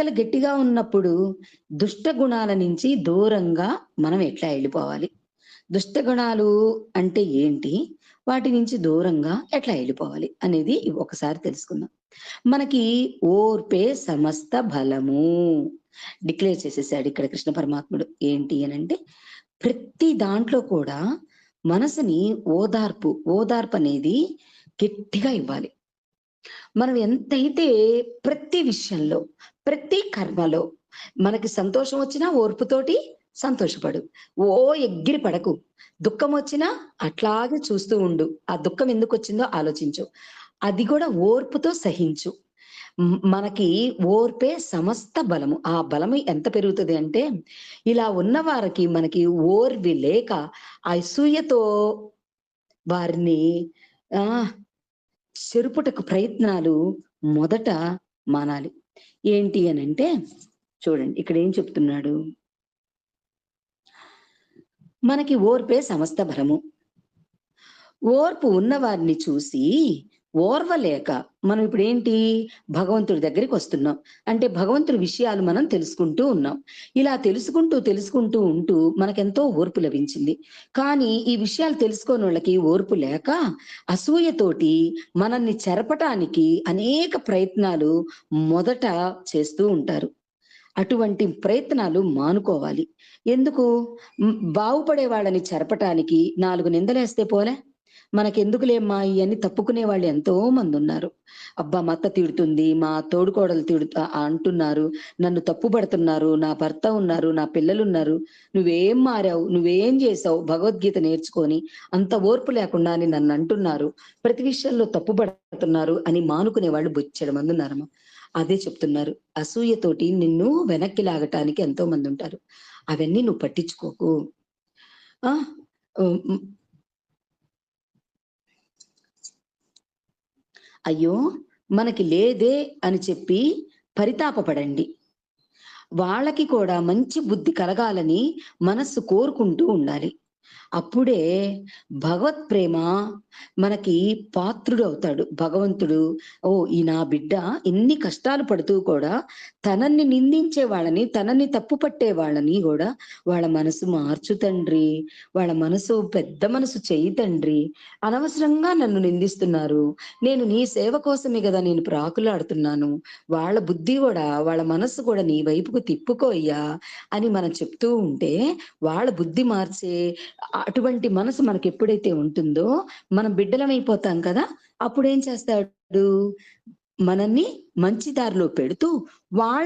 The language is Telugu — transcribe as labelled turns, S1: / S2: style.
S1: రెక్కలు గట్టిగా ఉన్నప్పుడు దుష్ట గుణాల నుంచి దూరంగా మనం ఎట్లా వెళ్ళిపోవాలి? దుష్ట గుణాలు అంటే ఏంటి? వాటి నుంచి దూరంగా ఎట్లా వెళ్ళిపోవాలి అనేది ఒకసారి తెలుసుకుందాం. మనకి ఓర్పే సమస్త బలము. డిక్లేర్ చేసేసాడు ఇక్కడ కృష్ణ పరమాత్ముడు. ఏంటి అని అంటే ప్రతి దాంట్లో కూడా మనసుని ఓదార్పు ఓదార్పు అనేది గట్టిగా ఇవ్వాలి. మనం ఎంతైతే ప్రతి విషయంలో ప్రతి కర్మలో మనకి సంతోషం వచ్చినా ఓర్పుతోటి సంతోషపడు. ఓ ఎగ్గిరి పడకు. దుఃఖం వచ్చినా అట్లాగే చూస్తూ ఉండు. ఆ దుఃఖం ఎందుకు వచ్చిందో ఆలోచించు. అది కూడా ఓర్పుతో సహించు. మనకి ఓర్పే సమస్త బలము. ఆ బలము ఎంత పెరుగుతుంది అంటే ఇలా ఉన్న వారికి మనకి ఓర్వి లేక అసూయతో వారిని ఆ చెరుపుటకు ప్రయత్నాలు మొదట మానాలి. ఏంటి అని అంటే చూడండి ఇక్కడ ఏం చెప్తున్నాడు? మనకి ఓర్పే సమస్త బలము. ఓర్పు ఉన్నవారిని చూసి ఓర్వలేక మనం ఇప్పుడు ఏంటి? భగవంతుడి దగ్గరికి వస్తున్నాం. అంటే భగవంతుడి విషయాలు మనం తెలుసుకుంటూ ఉన్నాం. ఇలా తెలుసుకుంటూ తెలుసుకుంటూ ఉంటూ మనకెంతో ఓర్పు లభించింది. కానీ ఈ విషయాలు తెలుసుకోని వాళ్ళకి ఓర్పు లేక అసూయతోటి మనల్ని చెరపటానికి అనేక ప్రయత్నాలు మొదట చేస్తూ ఉంటారు. అటువంటి ప్రయత్నాలు మానుకోవాలి. ఎందుకు? బాగుపడే వాళ్ళని చెరపటానికి నాలుగు నిందలేస్తే పోలే? మనకెందుకులేమ్మా? ఇవన్నీ తప్పుకునే వాళ్ళు ఎంతో మంది ఉన్నారు అబ్బా మా అత్త తిడుతుంది మా తోడుకోడలు తిడుతా అంటున్నారు. నన్ను తప్పుపడుతున్నారు నా భర్త ఉన్నారు నా పిల్లలు ఉన్నారు నువ్వేం మారావు నువ్వేం చేసావు భగవద్గీత నేర్చుకొని అంత ఓర్పు లేకుండా అని నన్ను అంటున్నారు. ప్రతి విషయంలో తప్పుపడుతున్నారు అని మానుకునే వాళ్ళు బొచ్చడం మంది ఉన్నారమ్మా. అదే చెప్తున్నారు. అసూయతోటి నిన్ను వెనక్కి లాగటానికి ఎంతో మంది ఉంటారు అవన్నీ నువ్వు పట్టించుకోకు ఆ ఉమ్, అయ్యో మనకి లేదే అని చెప్పి పరితాపపడండి. వాళ్ళకి కూడా మంచి బుద్ధి కలగాలని మనస్సు కోరుకుంటూ ఉండాలి. అప్పుడే భగవత్ ప్రేమ మనకి పాత్రుడు అవుతాడు భగవంతుడు. ఓ ఈ నా బిడ్డ ఎన్ని కష్టాలు పడుతూ కూడా తనని నిందించే వాళ్ళని తనని తప్పు పట్టే వాళ్ళని కూడా వాళ్ళ మనసు మార్చు తండ్రి. వాళ్ళ మనసు పెద్ద మనసు చెయ్యి తండ్రి. అనవసరంగా నన్ను నిందిస్తున్నారు. నేను నీ సేవ కోసమే కదా నేను ప్రాకులాడుతున్నాను. వాళ్ళ బుద్ధి కూడా వాళ్ళ మనసు కూడా నీ వైపుకు తిప్పుకోయ్యా అని మనం చెప్తూ ఉంటే వాళ్ళ బుద్ధి మార్చే అటువంటి మనసు మనకు ఎప్పుడైతే ఉంటుందో మనం బిడ్డలమైపోతాం కదా అప్పుడు ఏం చేస్తాడు? మనల్ని మంచి దారిలో పెడుతూ వాళ్ళ